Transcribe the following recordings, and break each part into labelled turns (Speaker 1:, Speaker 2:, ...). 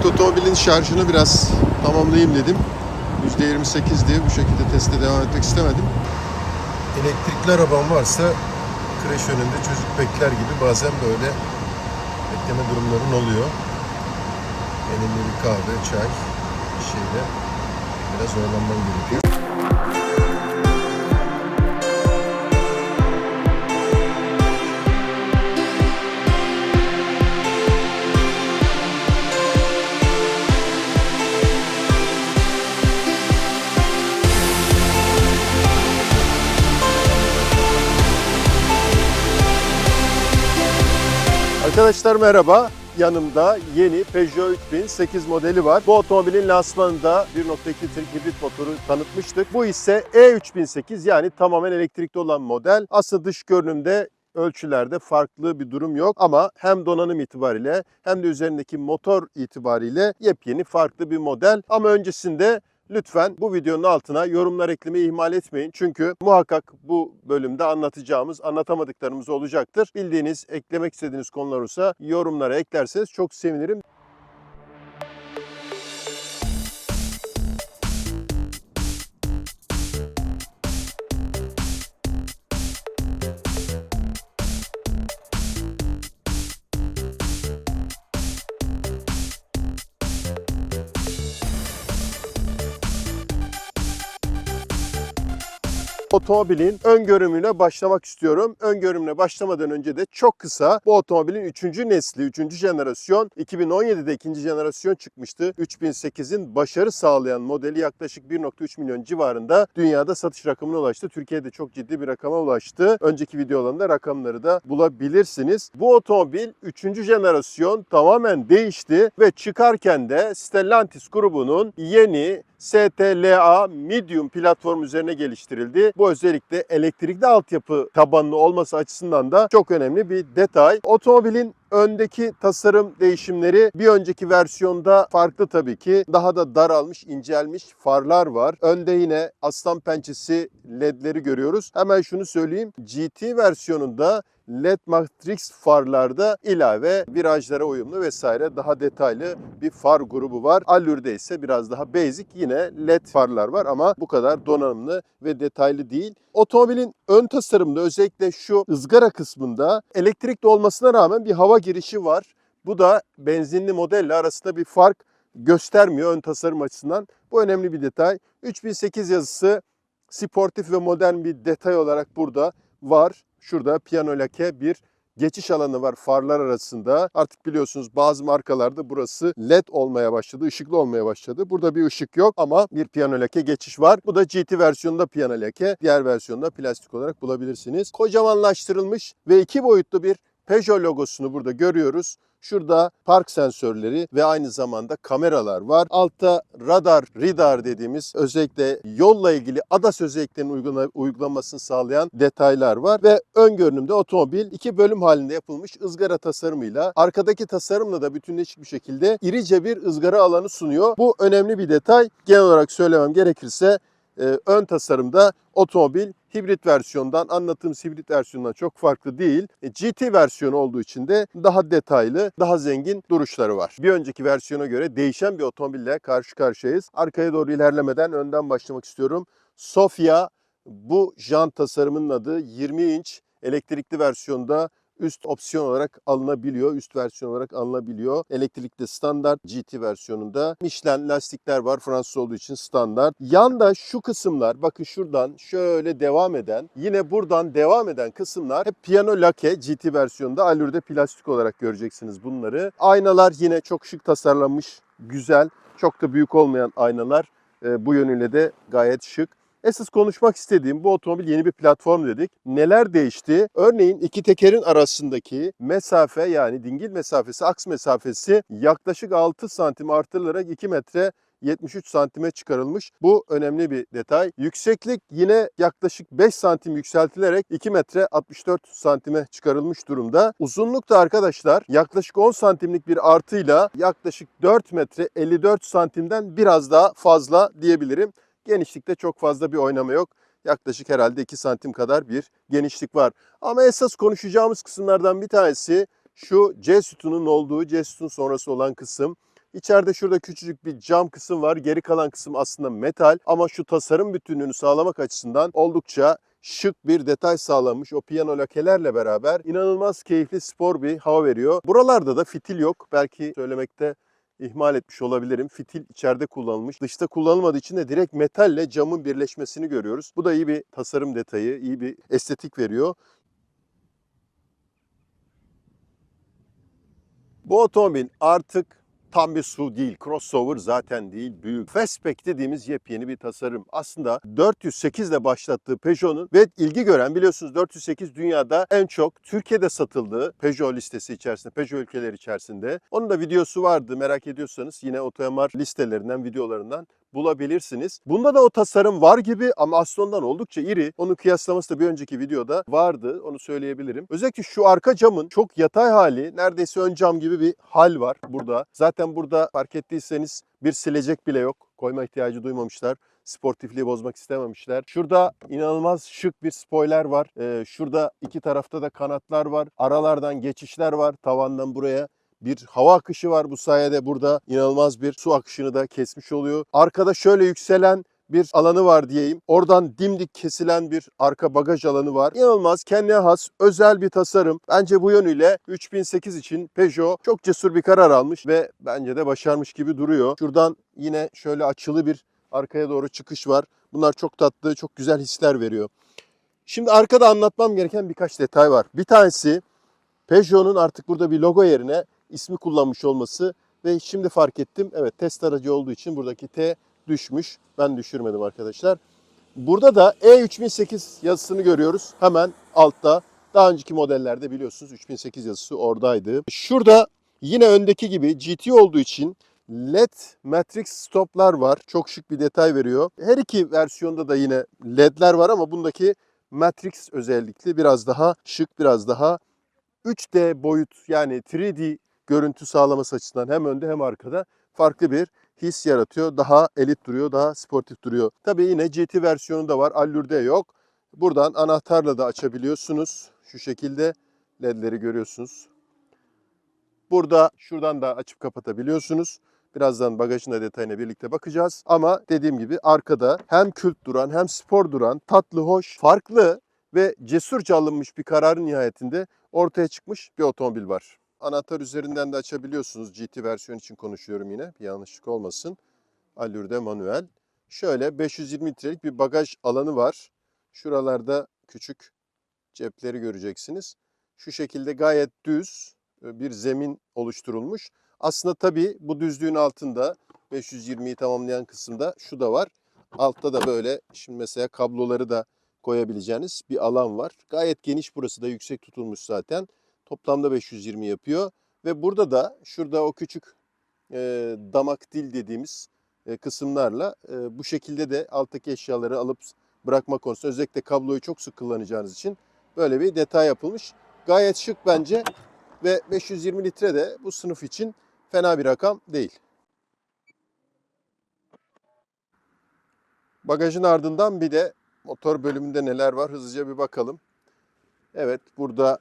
Speaker 1: Evet otomobilin şarjını biraz tamamlayayım dedim. %28'di. Bu şekilde teste devam etmek istemedim. Elektrikli arabam varsa kreş önünde çocuk bekler gibi bazen böyle bekleme durumların oluyor. Elimde bir kahve, çay, bir şeyle biraz oyalanmam gerekiyor. Arkadaşlar merhaba. Yanımda yeni Peugeot 3008 modeli var. Bu otomobilin lansmanında 1.2 litrelik hibrit motoru tanıtmıştık. Bu ise E3008 yani tamamen elektrikli olan model. Aslında dış görünümde ölçülerde farklı bir durum yok ama hem donanım itibariyle hem de üzerindeki motor itibariyle yepyeni farklı bir model. Ama öncesinde Lütfen bu videonun altına yorumlar eklemeyi ihmal etmeyin. Çünkü muhakkak bu bölümde anlatacağımız, anlatamadıklarımız olacaktır. Bildiğiniz, eklemek istediğiniz konular olursa yorumlara eklerseniz çok sevinirim. Otomobilin ön görümüne başlamak istiyorum. Ön görümüne başlamadan önce de çok kısa bu otomobilin 3. nesli, 3. jenerasyon 2017'de 2. jenerasyon çıkmıştı. 3008'in başarı sağlayan modeli yaklaşık 1.3 milyon civarında dünyada satış rakamına ulaştı. Türkiye'de çok ciddi bir rakama ulaştı. Önceki videolarında rakamları da bulabilirsiniz. Bu otomobil 3. jenerasyon tamamen değişti ve çıkarken de Stellantis grubunun yeni STLA Medium platform üzerine geliştirildi. Bu özellikle elektrikli altyapı tabanlı olması açısından da çok önemli bir detay. Otomobilin öndeki tasarım değişimleri bir önceki versiyonda farklı tabii ki. Daha da daralmış, incelmiş farlar var. Önde yine aslan pençesi ledleri görüyoruz. Hemen şunu söyleyeyim. GT versiyonunda LED Matrix farlarda ilave virajlara uyumlu vesaire daha detaylı bir far grubu var. Allüre'de ise biraz daha basic yine LED farlar var ama bu kadar donanımlı ve detaylı değil. Otomobilin ön tasarımında özellikle şu ızgara kısmında elektrikli olmasına rağmen bir hava girişi var. Bu da benzinli modelle arasında bir fark göstermiyor ön tasarım açısından. Bu önemli bir detay. 3008 yazısı sportif ve modern bir detay olarak burada var. Şurada piyano lake bir geçiş alanı var farlar arasında. Artık biliyorsunuz bazı markalarda burası led olmaya başladı, ışıklı olmaya başladı. Burada bir ışık yok ama bir piyano lake geçiş var. Bu da GT versiyonunda piyano lake, diğer versiyonda plastik olarak bulabilirsiniz. Kocamanlaştırılmış ve iki boyutlu bir Peugeot logosunu burada görüyoruz. Şurada park sensörleri ve aynı zamanda kameralar var. Altta radar, radar dediğimiz özellikle yolla ilgili ADAS özelliklerinin uygulanmasını sağlayan detaylar var. Ve ön görünümde otomobil iki bölüm halinde yapılmış ızgara tasarımıyla arkadaki tasarımla da bütünleşik bir şekilde irice bir ızgara alanı sunuyor. Bu önemli bir detay. Genel olarak söylemem gerekirse e, ön tasarımda otomobil hibrit versiyondan anlattığımız hibrit versiyondan çok farklı değil. E, GT versiyonu olduğu için de daha detaylı, daha zengin duruşları var. Bir önceki versiyona göre değişen bir otomobille karşı karşıyayız. Arkaya doğru ilerlemeden önden başlamak istiyorum. Sofia bu jant tasarımının adı 20 inç elektrikli versiyonda üst opsiyon olarak alınabiliyor. Üst versiyon olarak alınabiliyor. Elektrikli standart GT versiyonunda. Michelin lastikler var. Fransız olduğu için standart. Yanda şu kısımlar bakın şuradan şöyle devam eden yine buradan devam eden kısımlar hep piyano lake GT versiyonunda alürde plastik olarak göreceksiniz bunları. Aynalar yine çok şık tasarlanmış. Güzel. Çok da büyük olmayan aynalar. E, bu yönüyle de gayet şık. Esas konuşmak istediğim bu otomobil yeni bir platform dedik. Neler değişti? Örneğin iki tekerin arasındaki mesafe yani dingil mesafesi, aks mesafesi yaklaşık 6 santim artırılarak 2 metre 73 santime çıkarılmış. Bu önemli bir detay. Yükseklik yine yaklaşık 5 santim yükseltilerek 2 metre 64 santime çıkarılmış durumda. Uzunluk da arkadaşlar yaklaşık 10 santimlik bir artıyla yaklaşık 4 metre 54 santimden biraz daha fazla diyebilirim. Genişlikte çok fazla bir oynama yok. Yaklaşık herhalde 2 santim kadar bir genişlik var. Ama esas konuşacağımız kısımlardan bir tanesi şu C sütunun olduğu, C sütun sonrası olan kısım. İçeride şurada küçücük bir cam kısım var. Geri kalan kısım aslında metal ama şu tasarım bütünlüğünü sağlamak açısından oldukça şık bir detay sağlanmış. O piyano lakelerle beraber inanılmaz keyifli spor bir hava veriyor. Buralarda da fitil yok. Belki söylemekte ihmal etmiş olabilirim. Fitil içeride kullanılmış. Dışta kullanılmadığı için de direkt metalle camın birleşmesini görüyoruz. Bu da iyi bir tasarım detayı, iyi bir estetik veriyor. Bu otomobil artık tam bir SUV değil, crossover zaten değil, büyük. Fastback dediğimiz yepyeni bir tasarım. Aslında 408 ile başlattığı Peugeot'un ve ilgi gören biliyorsunuz 408 dünyada en çok Türkiye'de satıldığı Peugeot listesi içerisinde, Peugeot ülkeleri içerisinde. Onun da videosu vardı merak ediyorsanız yine Otoyamar listelerinden, videolarından bulabilirsiniz. Bunda da o tasarım var gibi ama aslında oldukça iri. Onun kıyaslaması da bir önceki videoda vardı. Onu söyleyebilirim. Özellikle şu arka camın çok yatay hali, neredeyse ön cam gibi bir hal var burada. Zaten burada fark ettiyseniz bir silecek bile yok. Koyma ihtiyacı duymamışlar sportifliği bozmak istememişler. Şurada inanılmaz şık bir spoiler var. Ee, şurada iki tarafta da kanatlar var. Aralardan geçişler var. Tavandan buraya bir hava akışı var bu sayede burada inanılmaz bir su akışını da kesmiş oluyor. Arkada şöyle yükselen bir alanı var diyeyim. Oradan dimdik kesilen bir arka bagaj alanı var. İnanılmaz kendine has özel bir tasarım. Bence bu yönüyle 3008 için Peugeot çok cesur bir karar almış ve bence de başarmış gibi duruyor. Şuradan yine şöyle açılı bir arkaya doğru çıkış var. Bunlar çok tatlı, çok güzel hisler veriyor. Şimdi arkada anlatmam gereken birkaç detay var. Bir tanesi Peugeot'un artık burada bir logo yerine ismi kullanmış olması ve şimdi fark ettim. Evet test aracı olduğu için buradaki T düşmüş. Ben düşürmedim arkadaşlar. Burada da E3008 yazısını görüyoruz. Hemen altta. Daha önceki modellerde biliyorsunuz 3008 yazısı oradaydı. Şurada yine öndeki gibi GT olduğu için LED Matrix stoplar var. Çok şık bir detay veriyor. Her iki versiyonda da yine LED'ler var ama bundaki Matrix özellikle biraz daha şık, biraz daha 3D boyut yani 3D görüntü sağlaması açısından hem önde hem arkada farklı bir his yaratıyor. Daha elit duruyor, daha sportif duruyor. Tabii yine GT versiyonu da var. Allure yok. Buradan anahtarla da açabiliyorsunuz. Şu şekilde ledleri görüyorsunuz. Burada şuradan da açıp kapatabiliyorsunuz. Birazdan bagajın da detayına birlikte bakacağız. Ama dediğim gibi arkada hem kült duran hem spor duran, tatlı, hoş, farklı ve cesurca alınmış bir kararın nihayetinde ortaya çıkmış bir otomobil var. Anahtar üzerinden de açabiliyorsunuz. GT versiyon için konuşuyorum yine. Bir yanlışlık olmasın. Allure manuel. Şöyle 520 litrelik bir bagaj alanı var. Şuralarda küçük cepleri göreceksiniz. Şu şekilde gayet düz e, bir zemin oluşturulmuş. Aslında tabii bu düzlüğün altında 520'yi tamamlayan kısımda şu da var. Altta da böyle şimdi mesela kabloları da koyabileceğiniz bir alan var. Gayet geniş burası da yüksek tutulmuş zaten. Toplamda 520 yapıyor. Ve burada da şurada o küçük e, damak dil dediğimiz e, kısımlarla e, bu şekilde de alttaki eşyaları alıp bırakma konusunda özellikle kabloyu çok sık kullanacağınız için böyle bir detay yapılmış. Gayet şık bence ve 520 litre de bu sınıf için fena bir rakam değil. Bagajın ardından bir de motor bölümünde neler var hızlıca bir bakalım. Evet burada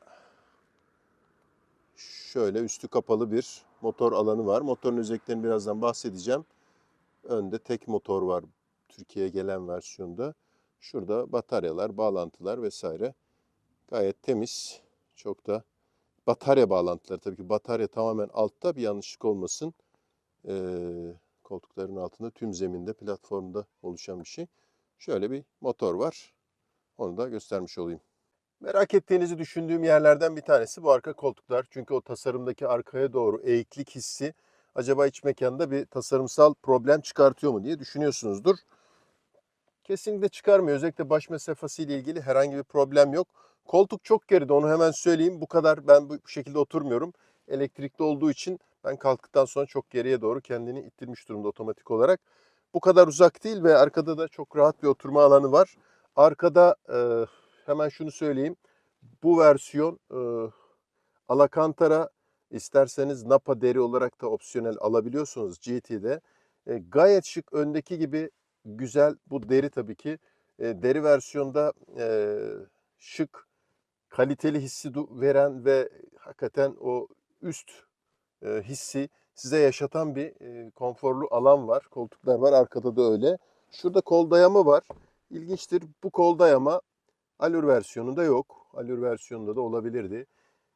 Speaker 1: şöyle üstü kapalı bir motor alanı var. Motorun özelliklerini birazdan bahsedeceğim. Önde tek motor var Türkiye'ye gelen versiyonda. Şurada bataryalar, bağlantılar vesaire. Gayet temiz. Çok da batarya bağlantıları tabii ki batarya tamamen altta bir yanlışlık olmasın. Ee, koltukların altında tüm zeminde platformda oluşan bir şey. Şöyle bir motor var. Onu da göstermiş olayım. Merak ettiğinizi düşündüğüm yerlerden bir tanesi bu arka koltuklar. Çünkü o tasarımdaki arkaya doğru eğiklik hissi acaba iç mekanda bir tasarımsal problem çıkartıyor mu diye düşünüyorsunuzdur. Kesinlikle çıkarmıyor. Özellikle baş mesafesi ile ilgili herhangi bir problem yok. Koltuk çok geride onu hemen söyleyeyim. Bu kadar ben bu şekilde oturmuyorum. Elektrikli olduğu için ben kalktıktan sonra çok geriye doğru kendini ittirmiş durumda otomatik olarak. Bu kadar uzak değil ve arkada da çok rahat bir oturma alanı var. Arkada e, hemen şunu söyleyeyim. Bu versiyon e, Alcantara isterseniz Napa deri olarak da opsiyonel alabiliyorsunuz GT'de. E, gayet şık öndeki gibi güzel bu deri tabii ki. E, deri versiyonda e, şık, kaliteli hissi veren ve hakikaten o üst e, hissi size yaşatan bir e, konforlu alan var. Koltuklar var. Arkada da öyle. Şurada kol dayama var. İlginçtir. Bu kol dayama Allure versiyonunda yok. Allure versiyonunda da olabilirdi.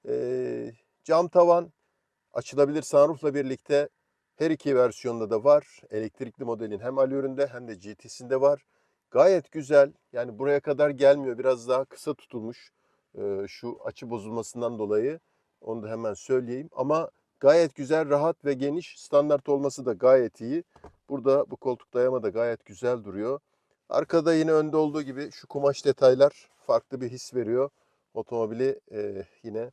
Speaker 1: E, cam tavan açılabilir sunroofla birlikte her iki versiyonda da var. Elektrikli modelin hem Allure'ünde hem de GT'sinde var. Gayet güzel. Yani buraya kadar gelmiyor. Biraz daha kısa tutulmuş e, şu açı bozulmasından dolayı. Onu da hemen söyleyeyim. Ama gayet güzel, rahat ve geniş. Standart olması da gayet iyi. Burada bu koltuk dayama da gayet güzel duruyor. Arkada yine önde olduğu gibi şu kumaş detaylar farklı bir his veriyor. Otomobili e, yine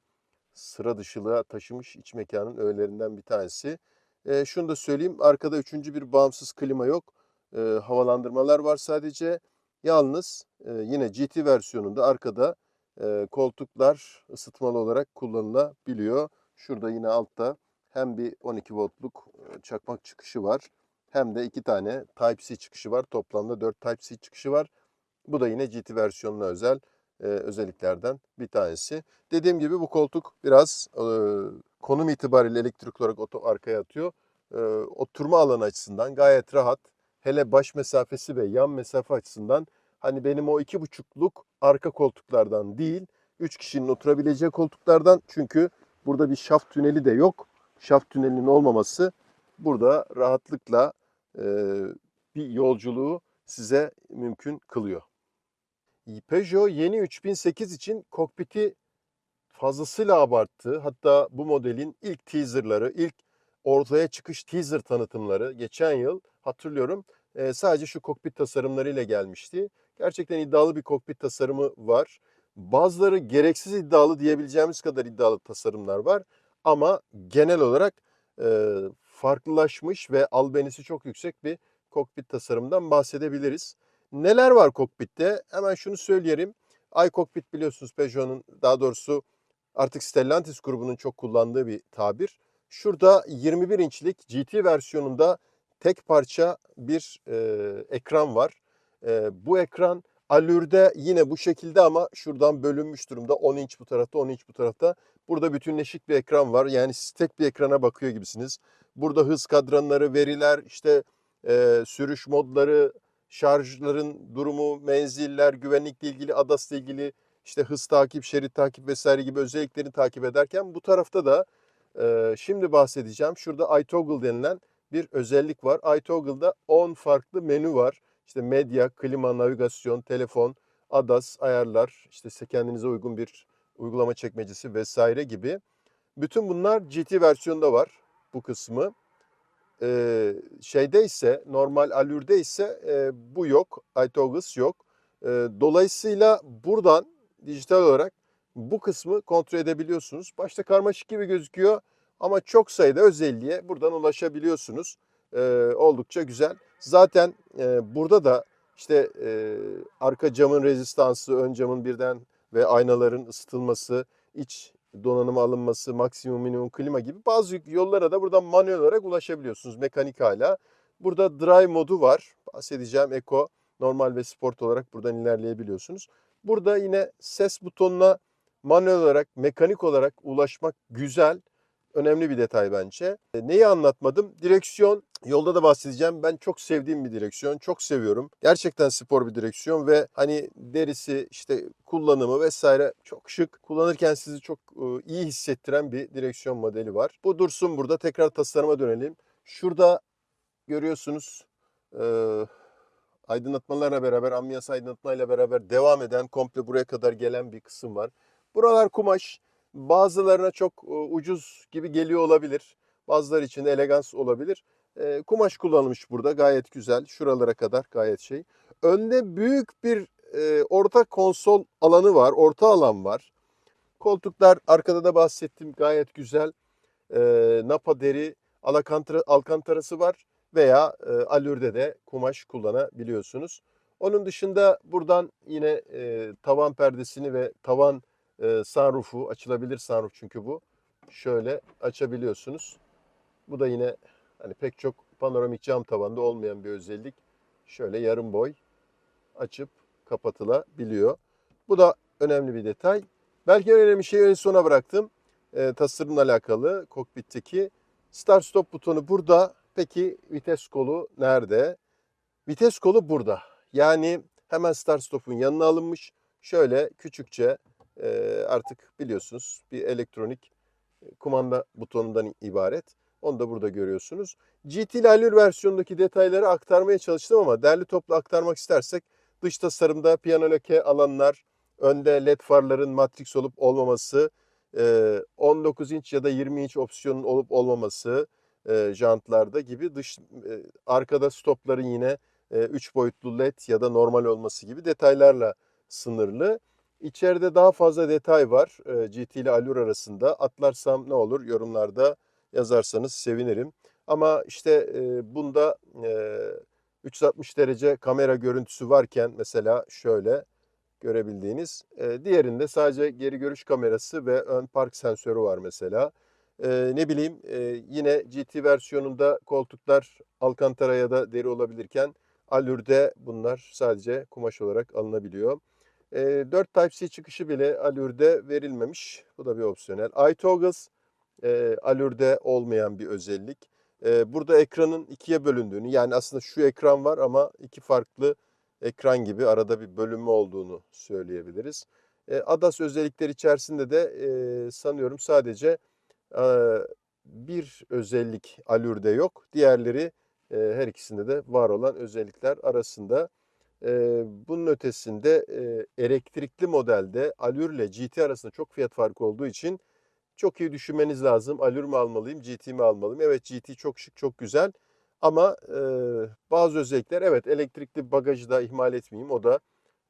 Speaker 1: sıra dışılığa taşımış iç mekanın öğelerinden bir tanesi. E, şunu da söyleyeyim. Arkada üçüncü bir bağımsız klima yok. E, havalandırmalar var sadece. Yalnız e, yine GT versiyonunda arkada e, koltuklar ısıtmalı olarak kullanılabiliyor. Şurada yine altta hem bir 12 voltluk çakmak çıkışı var hem de iki tane Type-C çıkışı var. Toplamda 4 Type-C çıkışı var. Bu da yine GT versiyonuna özel e, özelliklerden bir tanesi. Dediğim gibi bu koltuk biraz e, konum itibariyle elektrik olarak oto arkaya atıyor. E, oturma alanı açısından gayet rahat. Hele baş mesafesi ve yan mesafe açısından hani benim o iki buçukluk arka koltuklardan değil, üç kişinin oturabileceği koltuklardan çünkü burada bir şaft tüneli de yok. Şaft tünelinin olmaması burada rahatlıkla e, bir yolculuğu size mümkün kılıyor. Peugeot yeni 3008 için kokpiti fazlasıyla abarttı. Hatta bu modelin ilk teaserları, ilk ortaya çıkış teaser tanıtımları geçen yıl hatırlıyorum e, sadece şu kokpit tasarımlarıyla gelmişti. Gerçekten iddialı bir kokpit tasarımı var. Bazıları gereksiz iddialı diyebileceğimiz kadar iddialı tasarımlar var. Ama genel olarak e, farklılaşmış ve albenisi çok yüksek bir kokpit tasarımından bahsedebiliriz. Neler var kokpitte? Hemen şunu söyleyelim. iCockpit biliyorsunuz Peugeot'un daha doğrusu artık Stellantis grubunun çok kullandığı bir tabir. Şurada 21 inçlik GT versiyonunda tek parça bir e, ekran var. E, bu ekran Allüre'de yine bu şekilde ama şuradan bölünmüş durumda. 10 inç bu tarafta, 10 inç bu tarafta. Burada bütünleşik bir ekran var. Yani siz tek bir ekrana bakıyor gibisiniz. Burada hız kadranları, veriler, işte e, sürüş modları, şarjların durumu, menziller, güvenlikle ilgili, ADAS'la ilgili işte hız takip, şerit takip vesaire gibi özelliklerini takip ederken bu tarafta da e, şimdi bahsedeceğim. Şurada iToggle denilen bir özellik var. iToggle'da 10 farklı menü var. İşte medya, klima, navigasyon, telefon, ADAS, ayarlar, işte kendinize uygun bir uygulama çekmecesi vesaire gibi. Bütün bunlar GT versiyonda var bu kısmı. Ee, şeyde ise normal Allüre'de ise e, bu yok. iToggles yok. E, dolayısıyla buradan dijital olarak bu kısmı kontrol edebiliyorsunuz. Başta karmaşık gibi gözüküyor ama çok sayıda özelliğe buradan ulaşabiliyorsunuz. E, oldukça güzel. Zaten e, burada da işte e, arka camın rezistansı, ön camın birden ve aynaların ısıtılması, iç donanıma alınması, maksimum minimum klima gibi bazı yollara da buradan manuel olarak ulaşabiliyorsunuz mekanik hala. Burada drive modu var. Bahsedeceğim Eco normal ve sport olarak buradan ilerleyebiliyorsunuz. Burada yine ses butonuna manuel olarak, mekanik olarak ulaşmak güzel. Önemli bir detay bence. E, Neyi anlatmadım? Direksiyon, yolda da bahsedeceğim. Ben çok sevdiğim bir direksiyon. Çok seviyorum. Gerçekten spor bir direksiyon ve hani derisi, işte kullanımı vesaire çok şık. Kullanırken sizi çok e, iyi hissettiren bir direksiyon modeli var. Bu dursun burada. Tekrar tasarıma dönelim. Şurada görüyorsunuz e, aydınlatmalarla beraber, ambiyans aydınlatmayla beraber devam eden, komple buraya kadar gelen bir kısım var. Buralar kumaş. Bazılarına çok e, ucuz gibi geliyor olabilir. Bazıları için elegans olabilir. E, kumaş kullanılmış burada gayet güzel. Şuralara kadar gayet şey. Önde büyük bir e, orta konsol alanı var. Orta alan var. Koltuklar arkada da bahsettim gayet güzel. Napa deri alakantara, alkantarası var veya e, alürde de kumaş kullanabiliyorsunuz. Onun dışında buradan yine e, tavan perdesini ve tavan e, sunroof'u açılabilir sunroof çünkü bu. Şöyle açabiliyorsunuz. Bu da yine hani pek çok panoramik cam tavanda olmayan bir özellik. Şöyle yarım boy açıp kapatılabiliyor. Bu da önemli bir detay. Belki en önemli şeyi en sona bıraktım. E, tasarımla alakalı kokpitteki Start stop butonu burada. Peki vites kolu nerede? Vites kolu burada. Yani hemen start stop'un yanına alınmış. Şöyle küçükçe artık biliyorsunuz bir elektronik kumanda butonundan ibaret. Onu da burada görüyorsunuz. GT ile Allure versiyonundaki detayları aktarmaya çalıştım ama derli toplu aktarmak istersek dış tasarımda piyano lake alanlar, önde led farların matrix olup olmaması, e, 19 inç ya da 20 inç opsiyonun olup olmaması jantlarda gibi dış arkada stopların yine 3 boyutlu led ya da normal olması gibi detaylarla sınırlı. İçeride daha fazla detay var e, GT ile Allure arasında. Atlarsam ne olur yorumlarda yazarsanız sevinirim. Ama işte e, bunda e, 360 derece kamera görüntüsü varken mesela şöyle görebildiğiniz. E, diğerinde sadece geri görüş kamerası ve ön park sensörü var mesela. E, ne bileyim e, yine GT versiyonunda koltuklar alkantara ya da deri olabilirken Allüre'de bunlar sadece kumaş olarak alınabiliyor. E, 4 Type-C çıkışı bile Allüre'de verilmemiş. Bu da bir opsiyonel. iToggles e, Allüre'de olmayan bir özellik. E, burada ekranın ikiye bölündüğünü yani aslında şu ekran var ama iki farklı ekran gibi arada bir bölünme olduğunu söyleyebiliriz. E, ADAS özellikler içerisinde de e, sanıyorum sadece e, bir özellik Allüre'de yok. Diğerleri e, her ikisinde de var olan özellikler arasında. Bunun ötesinde elektrikli modelde Allure ile GT arasında çok fiyat farkı olduğu için çok iyi düşünmeniz lazım. Allure mu almalıyım, GT mi almalıyım? Evet GT çok şık, çok güzel. Ama e, bazı özellikler evet elektrikli bagajı da ihmal etmeyeyim. O da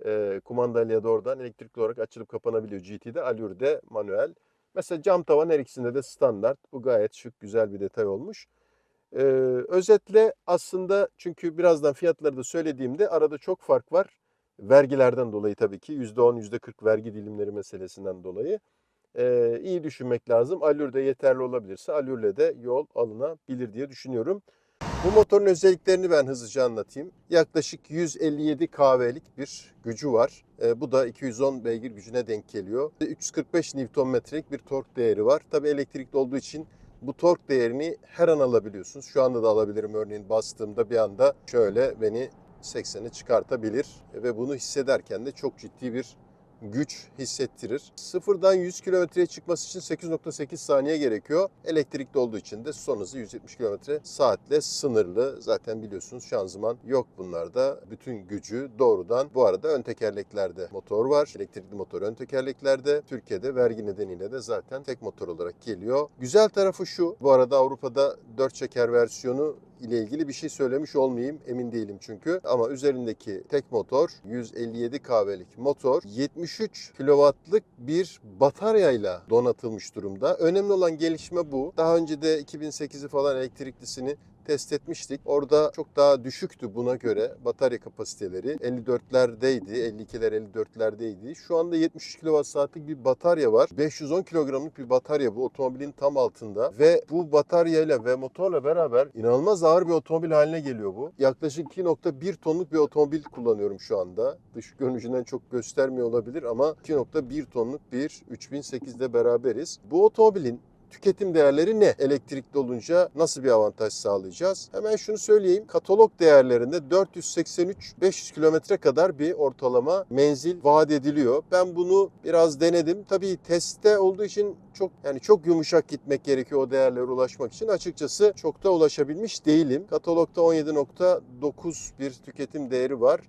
Speaker 1: e, kumandayla oradan elektrikli olarak açılıp kapanabiliyor GT'de. Allure'de manuel. Mesela cam tavan her ikisinde de standart. Bu gayet şık, güzel bir detay olmuş. Ee, özetle aslında çünkü birazdan fiyatları da söylediğimde arada çok fark var. Vergilerden dolayı tabii ki %10, %40 vergi dilimleri meselesinden dolayı. Ee, iyi düşünmek lazım. Allure yeterli olabilirse Allure'le de yol alınabilir diye düşünüyorum. Bu motorun özelliklerini ben hızlıca anlatayım. Yaklaşık 157 kV'lik bir gücü var. E, bu da 210 beygir gücüne denk geliyor. 345 Nm'lik bir tork değeri var. Tabi elektrikli olduğu için bu tork değerini her an alabiliyorsunuz. Şu anda da alabilirim örneğin bastığımda bir anda şöyle beni 80'e çıkartabilir. Ve bunu hissederken de çok ciddi bir güç hissettirir. Sıfırdan 100 kilometreye çıkması için 8.8 saniye gerekiyor. Elektrikli olduğu için de son hızı 170 kilometre saatle sınırlı. Zaten biliyorsunuz şanzıman yok bunlarda. Bütün gücü doğrudan bu arada ön tekerleklerde motor var. Elektrikli motor ön tekerleklerde. Türkiye'de vergi nedeniyle de zaten tek motor olarak geliyor. Güzel tarafı şu. Bu arada Avrupa'da 4 çeker versiyonu ile ilgili bir şey söylemiş olmayayım emin değilim çünkü. Ama üzerindeki tek motor 157 kW'lik motor 73 kW'lık bir bataryayla donatılmış durumda. Önemli olan gelişme bu. Daha önce de 2008'i falan elektriklisini test etmiştik. Orada çok daha düşüktü buna göre batarya kapasiteleri. 54'lerdeydi, 52'ler 54'lerdeydi. Şu anda 73 kWh'lik bir batarya var. 510 kilogramlık bir batarya bu otomobilin tam altında ve bu bataryayla ve motorla beraber inanılmaz ağır bir otomobil haline geliyor bu. Yaklaşık 2.1 tonluk bir otomobil kullanıyorum şu anda. Dış görünüşünden çok göstermiyor olabilir ama 2.1 tonluk bir 3008'de beraberiz. Bu otomobilin tüketim değerleri ne? Elektrikli olunca nasıl bir avantaj sağlayacağız? Hemen şunu söyleyeyim. Katalog değerlerinde 483-500 kilometre kadar bir ortalama menzil vaat ediliyor. Ben bunu biraz denedim. Tabii testte olduğu için çok yani çok yumuşak gitmek gerekiyor o değerlere ulaşmak için. Açıkçası çok da ulaşabilmiş değilim. Katalogda 17.9 bir tüketim değeri var.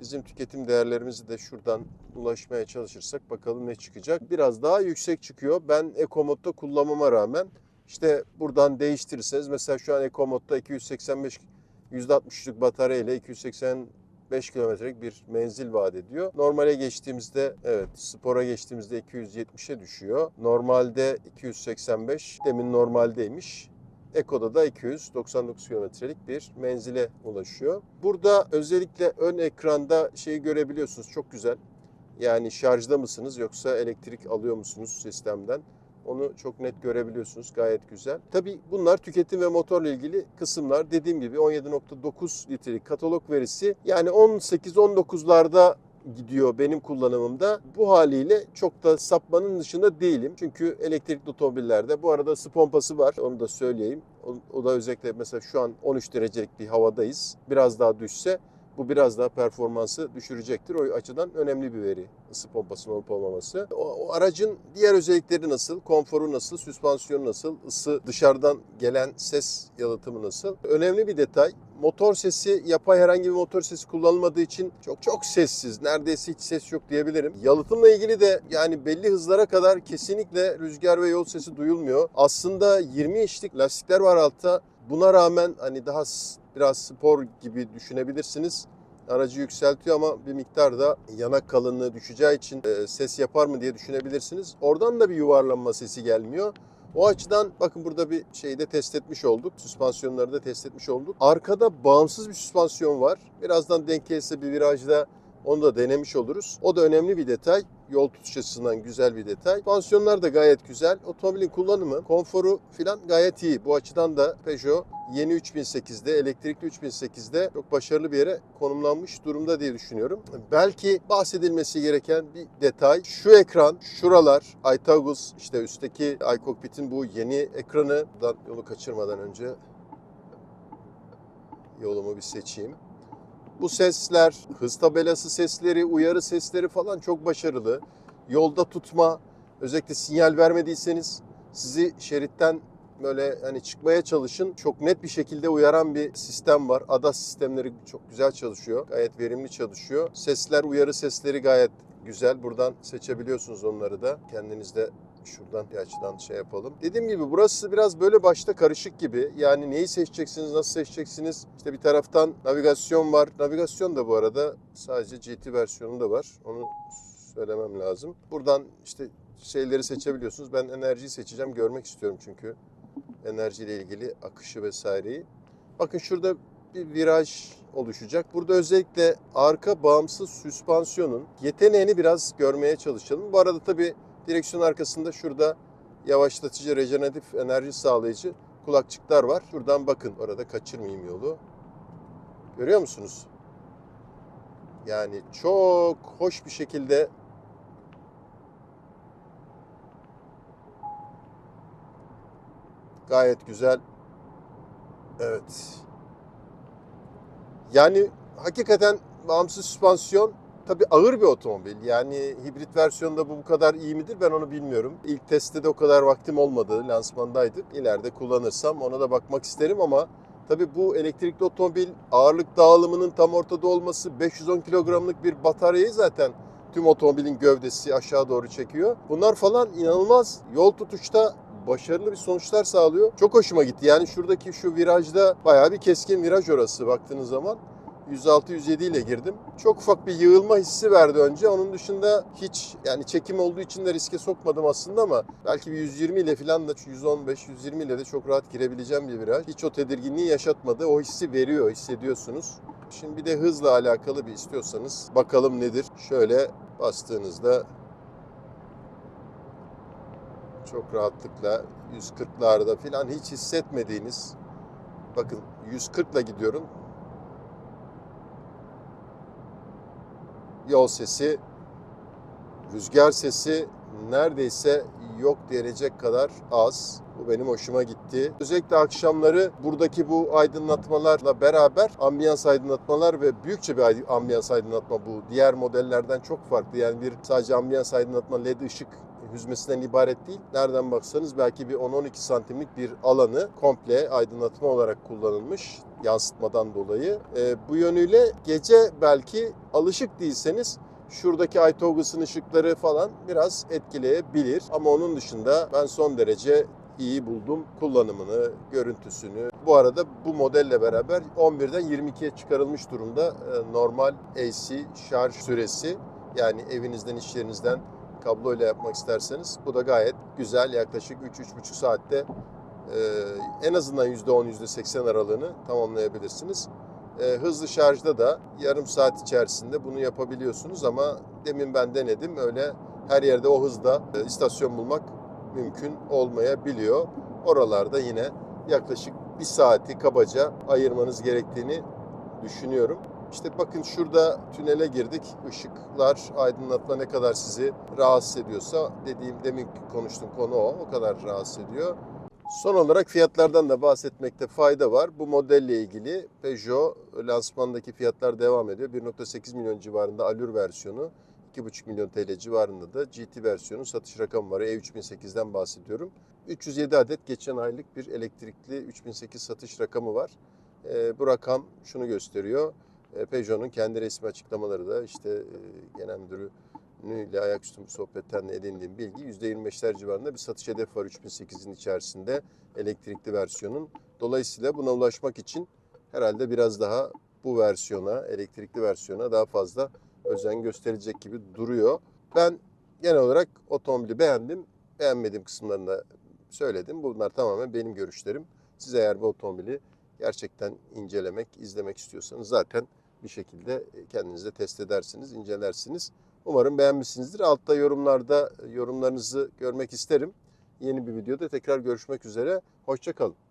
Speaker 1: Bizim tüketim değerlerimizi de şuradan ulaşmaya çalışırsak bakalım ne çıkacak. Biraz daha yüksek çıkıyor. Ben Eco modda kullanmama rağmen işte buradan değiştirirseniz mesela şu an Eco modda 285 %60'lık batarya ile 285 kilometrelik bir menzil vaat ediyor. Normale geçtiğimizde evet spora geçtiğimizde 270'e düşüyor. Normalde 285 demin normaldeymiş. Eko'da da 299 kilometrelik bir menzile ulaşıyor. Burada özellikle ön ekranda şeyi görebiliyorsunuz çok güzel. Yani şarjda mısınız yoksa elektrik alıyor musunuz sistemden? Onu çok net görebiliyorsunuz. Gayet güzel. Tabii bunlar tüketim ve motorla ilgili kısımlar. Dediğim gibi 17.9 litrelik katalog verisi. Yani 18-19'larda gidiyor benim kullanımımda. Bu haliyle çok da sapmanın dışında değilim. Çünkü elektrikli otomobillerde bu arada ısı pompası var. Onu da söyleyeyim. O, o da özellikle mesela şu an 13 derecelik bir havadayız. Biraz daha düşse bu biraz daha performansı düşürecektir. O açıdan önemli bir veri ısı pompasının olup olmaması. O, o aracın diğer özellikleri nasıl? Konforu nasıl? Süspansiyonu nasıl? Isı dışarıdan gelen ses yalıtımı nasıl? Önemli bir detay. Motor sesi yapay herhangi bir motor sesi kullanılmadığı için çok çok sessiz. Neredeyse hiç ses yok diyebilirim. Yalıtımla ilgili de yani belli hızlara kadar kesinlikle rüzgar ve yol sesi duyulmuyor. Aslında 20 inçlik lastikler var altta. Buna rağmen hani daha biraz spor gibi düşünebilirsiniz. Aracı yükseltiyor ama bir miktar da yanak kalınlığı düşeceği için e, ses yapar mı diye düşünebilirsiniz. Oradan da bir yuvarlanma sesi gelmiyor. O açıdan bakın burada bir şeyi de test etmiş olduk. Süspansiyonları da test etmiş olduk. Arkada bağımsız bir süspansiyon var. Birazdan denk gelirse bir virajda onu da denemiş oluruz. O da önemli bir detay. Yol tutuş açısından güzel bir detay. Süspansiyonlar da gayet güzel. Otomobilin kullanımı, konforu filan gayet iyi. Bu açıdan da Peugeot yeni 3008'de, elektrikli 3008'de çok başarılı bir yere konumlanmış durumda diye düşünüyorum. Belki bahsedilmesi gereken bir detay. Şu ekran, şuralar, iToggle, işte üstteki iCockpit'in bu yeni ekranı. Yolu kaçırmadan önce yolumu bir seçeyim. Bu sesler, hız tabelası sesleri, uyarı sesleri falan çok başarılı. Yolda tutma, özellikle sinyal vermediyseniz sizi şeritten böyle hani çıkmaya çalışın. Çok net bir şekilde uyaran bir sistem var. ADAS sistemleri çok güzel çalışıyor. Gayet verimli çalışıyor. Sesler, uyarı sesleri gayet güzel. Buradan seçebiliyorsunuz onları da. Kendiniz de şuradan bir açıdan şey yapalım. Dediğim gibi burası biraz böyle başta karışık gibi. Yani neyi seçeceksiniz, nasıl seçeceksiniz? İşte bir taraftan navigasyon var. Navigasyon da bu arada sadece GT versiyonu da var. Onu söylemem lazım. Buradan işte şeyleri seçebiliyorsunuz. Ben enerjiyi seçeceğim. Görmek istiyorum çünkü enerjiyle ilgili akışı vesaireyi. Bakın şurada bir viraj oluşacak. Burada özellikle arka bağımsız süspansiyonun yeteneğini biraz görmeye çalışalım. Bu arada tabii direksiyon arkasında şurada yavaşlatıcı, rejeneratif enerji sağlayıcı kulakçıklar var. Şuradan bakın. Orada kaçırmayayım yolu. Görüyor musunuz? Yani çok hoş bir şekilde gayet güzel. Evet. Yani hakikaten bağımsız süspansiyon tabii ağır bir otomobil. Yani hibrit versiyonda bu bu kadar iyi midir ben onu bilmiyorum. İlk testte de o kadar vaktim olmadı. Lansmandaydık. İleride kullanırsam ona da bakmak isterim ama tabii bu elektrikli otomobil ağırlık dağılımının tam ortada olması 510 kilogramlık bir bataryayı zaten tüm otomobilin gövdesi aşağı doğru çekiyor. Bunlar falan inanılmaz yol tutuşta başarılı bir sonuçlar sağlıyor. Çok hoşuma gitti. Yani şuradaki şu virajda bayağı bir keskin viraj orası baktığınız zaman. 106-107 ile girdim. Çok ufak bir yığılma hissi verdi önce. Onun dışında hiç yani çekim olduğu için de riske sokmadım aslında ama belki bir 120 ile falan da 115-120 ile de çok rahat girebileceğim bir viraj. Hiç o tedirginliği yaşatmadı. O hissi veriyor, hissediyorsunuz. Şimdi bir de hızla alakalı bir istiyorsanız bakalım nedir. Şöyle bastığınızda çok rahatlıkla 140'larda falan hiç hissetmediğiniz bakın 140 ile gidiyorum. Yol sesi, rüzgar sesi neredeyse yok denecek kadar az. Bu benim hoşuma gitti. Özellikle akşamları buradaki bu aydınlatmalarla beraber ambiyans aydınlatmalar ve büyükçe bir ambiyans aydınlatma bu. Diğer modellerden çok farklı. Yani bir sadece ambiyans aydınlatma led ışık hüzmesinden ibaret değil. Nereden baksanız belki bir 10-12 santimlik bir alanı komple aydınlatma olarak kullanılmış yansıtmadan dolayı. Ee, bu yönüyle gece belki alışık değilseniz şuradaki iToggle'sın ışıkları falan biraz etkileyebilir. Ama onun dışında ben son derece iyi buldum kullanımını, görüntüsünü. Bu arada bu modelle beraber 11'den 22'ye çıkarılmış durumda e, normal AC şarj süresi. Yani evinizden, iş yerinizden kabloyla yapmak isterseniz bu da gayet güzel. Yaklaşık 3-3,5 saatte e, en azından %10, %80 aralığını tamamlayabilirsiniz. E, hızlı şarjda da yarım saat içerisinde bunu yapabiliyorsunuz ama demin ben denedim. Öyle her yerde o hızda e, istasyon bulmak mümkün olmayabiliyor. Oralarda yine yaklaşık bir saati kabaca ayırmanız gerektiğini düşünüyorum. İşte bakın şurada tünele girdik. Işıklar, aydınlatma ne kadar sizi rahatsız ediyorsa dediğim demin konuştuğum konu o. O kadar rahatsız ediyor. Son olarak fiyatlardan da bahsetmekte fayda var. Bu modelle ilgili Peugeot lansmandaki fiyatlar devam ediyor. 1.8 milyon civarında Allure versiyonu, 2.5 milyon TL civarında da GT versiyonu satış rakamı var. E3008'den bahsediyorum. 307 adet geçen aylık bir elektrikli 3008 satış rakamı var. E, bu rakam şunu gösteriyor. E, Peugeot'un kendi resmi açıklamaları da işte e, genel müdürü ile ayaküstü sohbetten edindiğim bilgi %25'ler civarında bir satış hedefi var 3008'in içerisinde elektrikli versiyonun. Dolayısıyla buna ulaşmak için herhalde biraz daha bu versiyona, elektrikli versiyona daha fazla özen gösterecek gibi duruyor. Ben genel olarak otomobili beğendim. Beğenmediğim kısımlarını da söyledim. Bunlar tamamen benim görüşlerim. Siz eğer bu otomobili gerçekten incelemek, izlemek istiyorsanız zaten bir şekilde kendiniz de test edersiniz, incelersiniz. Umarım beğenmişsinizdir. Altta yorumlarda yorumlarınızı görmek isterim. Yeni bir videoda tekrar görüşmek üzere. Hoşçakalın.